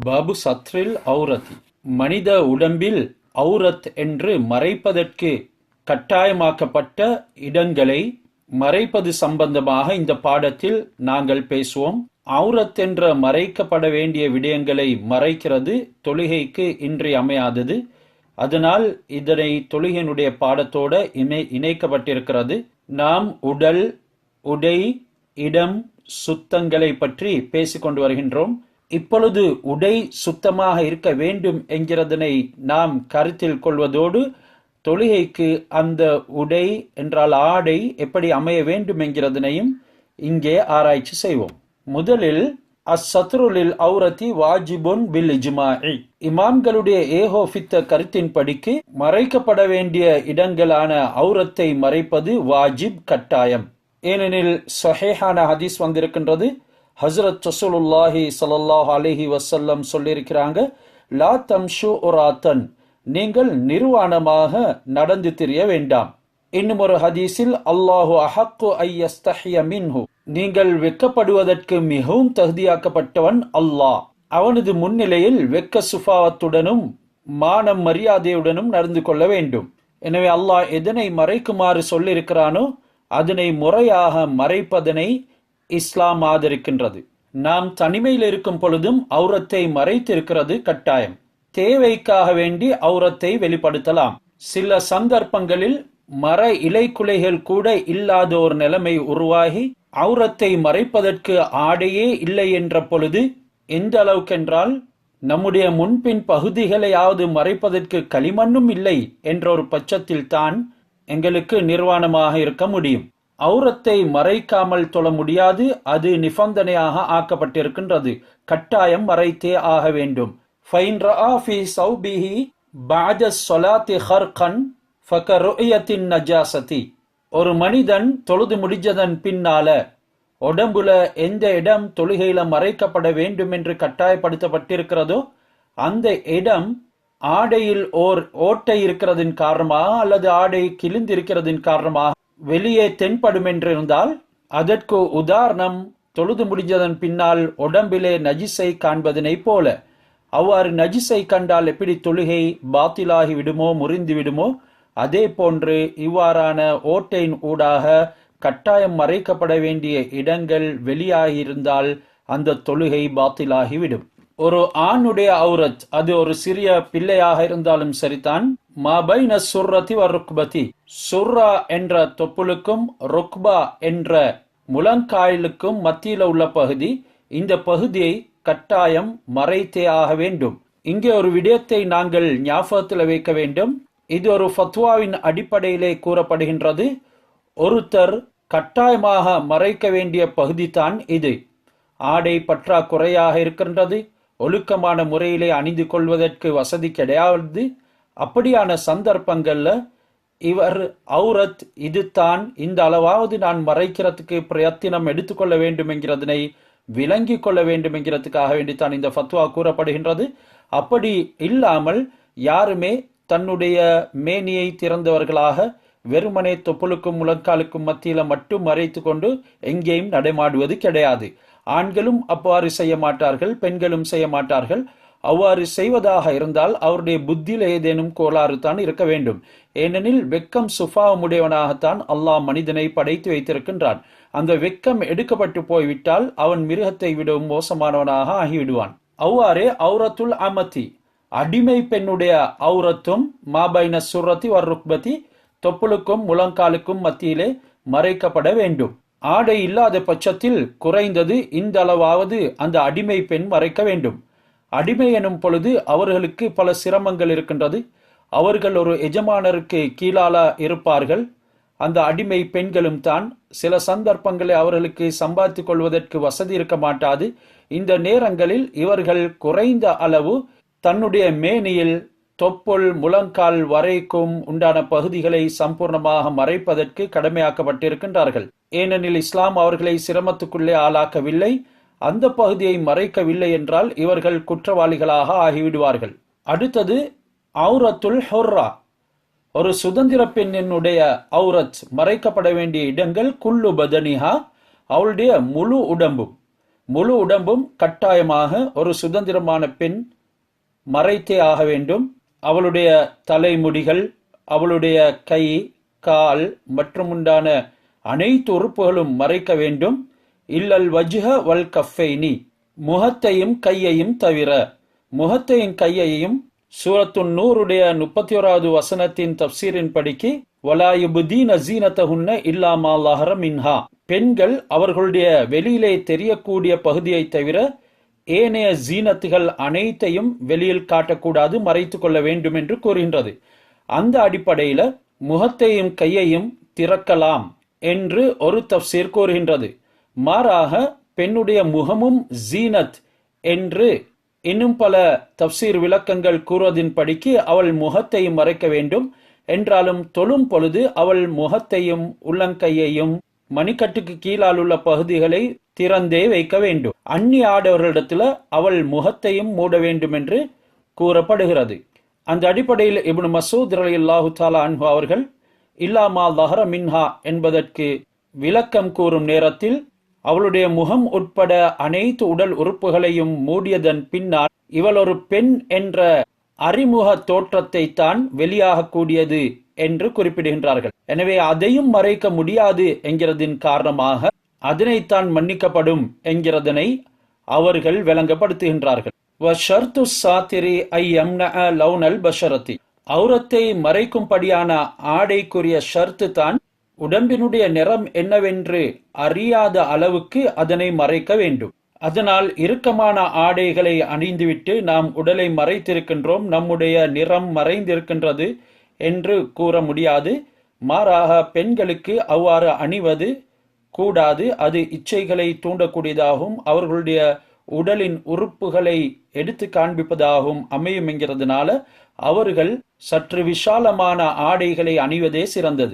பாபு சத்ரில் அவுரத் மனித உடம்பில் அவுரத் என்று மறைப்பதற்கு கட்டாயமாக்கப்பட்ட இடங்களை மறைப்பது சம்பந்தமாக இந்த பாடத்தில் நாங்கள் பேசுவோம். அவுரத் என்ற மறைக்கப்பட வேண்டிய விடயங்களை மறைக்கிறது தொழுகைக்கு இன்றியமையாதது அதனால் இதனை தொழுகையினுடைய பாடத்தோட இணை இணைக்கப்பட்டிருக்கிறது. நாம் உடல் உடை இடம் சுத்தங்களை பற்றி பேசிக்கொண்டு வருகின்றோம். இப்பொழுது உடை சுத்தமாக இருக்க வேண்டும் என்கிறதனை நாம் கருத்தில் கொள்வதோடு தொழுகைக்கு அந்த உடை என்றால் ஆடை எப்படி அமைய வேண்டும் என்கிறதனையும் இங்கே ஆராய்ச்சி செய்வோம். முதலில் அச்சத்ருலில் அவுரத்தி வாஜிபுன் பில் இஜ்மாஇ இமாம்களுடைய ஏகோபித்த கருத்தின்படிக்கு மறைக்கப்பட வேண்டிய இடங்களான அவுரத்தை மறைப்பது வாஜிப் கட்டாயம். ஏனெனில் சொஹேஹான ஹதீஸ் வந்திருக்கின்றது. ஹசரத் ரசூலுல்லாஹி சலல்லாஹ் அலிஹி வசல்லம் சொல்லியிருக்கிறாங்க லா தம்ஷு உராத்தன் நீங்கள் நிர்வாணமாக நடந்து திரிய வேண்டாம். இன்னும் ஒரு ஹதீஸில் அல்லாஹு அஹக்கு ஐயஸ்தஹிய மின்ஹு நீங்கள் வெக்கப்படுவதற்கு மிகவும் தகுதியாக்கப்பட்டவன் அல்லாஹ். அவனது முன்னிலையில் வெக்க சுபாவத்துடனும் மானம் மரியாதையுடனும் நடந்து கொள்ள வேண்டும். எனவே அல்லாஹ் எதனை மறைக்குமாறு சொல்லியிருக்கிறானோ அதனை முறையாக மறைப்பதனை இஸ்லாம் ஆதரிக்கின்றது. நாம் தனிமையில் இருக்கும் பொழுதும் அவுரத்தை மறைத்திருக்கிறது கட்டாயம். தேவைக்காக வேண்டி அவுரத்தை வெளிப்படுத்தலாம். சில சந்தர்ப்பங்களில் மர இலைக்குலைகள் கூட இல்லாத ஒரு நிலைமை உருவாகி அவுரத்தை மறைப்பதற்கு ஆடையே இல்லை என்ற பொழுது எந்த அளவுக்கென்றால் நம்முடைய முன்பின் பகுதிகளையாவது மறைப்பதற்கு களிமண்ணும் இல்லை என்ற ஒரு பட்சத்தில் தான் எங்களுக்கு நிர்வாணமாக இருக்க முடியும். அவுரத்தை மறைக்காமல் தொழ முடியாது. அது நிபந்தனையாக ஆக்கப்பட்டிருக்கின்றது. கட்டாயம் மறைத்தே ஆக வேண்டும். ஃபைன் ரஆ ஃபி சௌபிஹி பாத சொலாத்தி ஹர்கன் ஃபகருயத்தின் நஜாசதி. ஒரு மனிதன் தொழுது முடிஞ்சதன் பின்னால உடம்புல எந்த இடம் தொழுகையில மறைக்கப்பட வேண்டும் என்று கட்டாயப்படுத்தப்பட்டிருக்கிறதோ அந்த இடம் ஆடையில் ஓர் ஓட்டை இருக்கிறதின் காரணமாக அல்லது ஆடை கிழிந்திருக்கிறதின் காரணமாக வெளியே தென்படும் என்றிருந்தால் அதற்கு உதாரணம் தொழுது முடிஞ்சதன் பின்னால் உடம்பிலே நஜிசை காண்பதனை போல. அவ்வாறு நஜிசை கண்டால் எப்படி தொழுகை பாத்திலாகி விடுமோ முறிந்து விடுமோ? அதே போன்று இவ்வாறான ஓட்டையின் ஊடாக கட்டாயம் மறைக்கப்பட வேண்டிய இடங்கள் வெளியாகியிருந்தால் அந்த தொழுகை பாத்திலாகிவிடும் ஒரு ஆணுடைய அவுரத் அது ஒரு சிறிய பிள்ளையாக இருந்தாலும் சரிதான். மபைன சுர்ரதி ருக்பதி. சுர்ரா என்ற தொப்புளுக்கும் ருக்பா என்ற முழங்காயலுக்கும் மத்தியில் உள்ள பகுதி இந்த பகுதியை கட்டாயம் மறைத்தே ஆக வேண்டும். இங்கே ஒரு விடயத்தை நாங்கள் ஞாபகத்தில் வைக்க வேண்டும். இது ஒரு ஃபத்வாவின் அடிப்படையிலே கூறப்படுகின்றது. ஒருத்தர் கட்டாயமாக மறைக்க வேண்டிய பகுதி தான் இது. ஆடை பற்றாக்குறையாக இருக்கின்றது. ஒழுக்கமான முறையிலே அணிந்து கொள்வதற்கு வசதி கிடையாது. அப்படியான சந்தர்ப்பங்கள்ல இவர் ஔரத் இதுதான் இந்த அளவாவது நான் மறைக்கிறதுக்கு பிரயத்தினம் எடுத்துக்கொள்ள வேண்டும் என்கிறதனை விளங்கி கொள்ள வேண்டும் என்கிறதுக்காக வேண்டித்தான் இந்த ஃபத்வா கூறப்படுகின்றது. அப்படி இல்லாமல் யாருமே தன்னுடைய மேனியை திறந்தவர்களாக வெறுமனே தொப்புளுக்கும் முழங்காலுக்கும் மத்தியில மட்டும் மறைத்து கொண்டு எங்கேயும் நடைமாடுவது கிடையாது. ஆண்களும் அவ்வாறு செய்ய மாட்டார்கள் பெண்களும் செய்ய மாட்டார்கள். அவ்வாறு செய்வதாக இருந்தால் அவருடைய புத்தியில் ஏதேனும் கோளாறு தான் இருக்க வேண்டும். ஏனெனில் வெக்கம் சுஃபாவமுடையவனாகத்தான் அல்லாஹ் மனிதனை படைத்து வைத்திருக்கின்றான். அந்த வெக்கம் எடுக்கப்பட்டு போய்விட்டால் அவன் மிருகத்தை விடவும் மோசமானவனாக ஆகிவிடுவான். அவ்வாறே அவுரத்துல் அமதி அடிமை பெண்ணுடைய அவுரத்தும் மாபைன சுரத்தி வர்ருக்பதி தொப்புளுக்கும் முழங்காலுக்கும் மத்தியிலே மறைக்கப்பட வேண்டும். ஆடை இல்லாத பட்சத்தில் குறைந்தது இந்த அளவாவது அந்த அடிமை பெண் மறைக்க வேண்டும். அடிமை எனும் பொழுது அவர்களுக்கு பல சிரமங்கள் இருக்கின்றது. அவர்கள் ஒரு எஜமானருக்கு கீழால இருப்பார்கள். அந்த அடிமை பெண்களும் தான் சில சந்தர்ப்பங்களை அவர்களுக்கு சம்பாதித்துக் கொள்வதற்கு வசதி இருக்க மாட்டாது. இந்த நேரங்களில் இவர்கள் குறைந்த அளவு தன்னுடைய மேனியில் தொப்புள் முழங்கால் வரைக்கும் உண்டான பகுதிகளை சம்பூர்ணமாக மறைப்பதற்கு கடமையாக்கப்பட்டிருக்கின்றார்கள். ஏனெனில் இஸ்லாம் அவர்களை சிரமத்துக்குள்ளே ஆளாக்கவில்லை. அந்த பகுதியை மறைக்கவில்லை என்றால் இவர்கள் குற்றவாளிகளாக ஆகிவிடுவார்கள். அடுத்தது அவுரத்துல் ஹொர்ரா. ஒரு சுதந்திர பெண்ணினுடைய அவுரத் மறைக்கப்பட வேண்டிய இடங்கள் குல்லு பதனிஹா அவளுடைய முழு உடம்பும். முழு உடம்பும் கட்டாயமாக ஒரு சுதந்திரமான பெண் மறைத்தே ஆக வேண்டும். அவளுடைய தலைமுடிகள் அவளுடைய கை கால் மற்றும் உண்டான அனைத்து உறுப்புகளும் மறைக்க வேண்டும். இல்லல் வஜ்ஹ வல் கஃபைனி. முகத்தையும் கையையும் தவிர முகத்தையும் கையையும் சூரத்துன் நூருடைய முப்பத்தி ஓராவது வசனத்தின் தப்சீரின் படிக்கு வலாயுபுதீன ஜீனத்தகுன்ன இல்லாமா லஹர மின்ஹா. பெண்கள் அவர்களுடைய வெளியிலே தெரியக்கூடிய பகுதியை தவிர ஏனைய ஜீனத்துகள் அனைத்தையும் வெளியில் காட்டக்கூடாது மறைத்து கொள்ள வேண்டும் என்று கூறுகின்றது. அந்த அடிப்படையில் முகத்தையும் கையையும் திறக்கலாம் என்று ஒரு தப்சீர் கூறுகின்றது. மாறாக பெண்ணுடைய முகமும் ஜீனத் என்று இன்னும் பல தப்சீர் விளக்கங்கள் கூறுவதின் படிக்கு அவள் முகத்தையும் மறைக்க வேண்டும். என்றாலும் தொழும் பொழுது அவள் முகத்தையும் உள்ளங்கையையும் மணிக்கட்டுக்கு கீழால் உள்ள பகுதிகளை திறந்தே வைக்க வேண்டும். அந்நி ஆடவர்களிடத்துல அவள் முகத்தையும் மூட வேண்டும் என்று கூறப்படுகிறது. அந்த அடிப்படையில் இப்னு மசூத் ரலி அல்லாஹு தாலா அன்ஹு அவர்கள் இல்லாமா லஹர மின்ஹா என்பதற்கு விளக்கம் கூறும் நேரத்தில் அவளுடைய முகம் உட்பட அனைத்து உடல் உறுப்புகளையும் மூடியதன் பின்னால் இவள் ஒரு பெண் என்ற அறிமுக தோற்றத்தை தான் வெளியாகக்கூடியது என்று குறிப்பிடுகின்றார்கள். எனவே அதையும் மறைக்க முடியாது என்கிறதின் காரணமாக அதனைத்தான் மன்னிக்கப்படும் என்கிறதனை அவர்கள் விளங்கப்படுத்துகின்றார்கள். வஷர்த்து சாத்திரி ஐ யம்னஅ லௌனல் பஷரத்தி. மறைக்கும்படியான ஆடைக்குரிய ஷர்த்து தான் உடம்பினுடைய நிறம் என்னவென்று அறியாத அளவுக்கு அதனை மறைக்க வேண்டும். அதனால் இறுக்கமான ஆடைகளை அணிந்துவிட்டு நாம் உடலை மறைத்திருக்கின்றோம். நம்முடைய நிறம் மறைந்திருக்கின்றது என்று கூற முடியாது. மாறாக பெண்களுக்கு அவ்வாறு அணிவது கூடாது. அது இச்சைகளை தூண்டக்கூடியதாகவும் அவர்களுடைய உடலின் உறுப்புகளை எடுத்து காண்பிப்பதாகவும் அமையும் என்கிறதுனால அவர்கள் சற்று விஷாலமான ஆடைகளை அணிவதே சிறந்தது.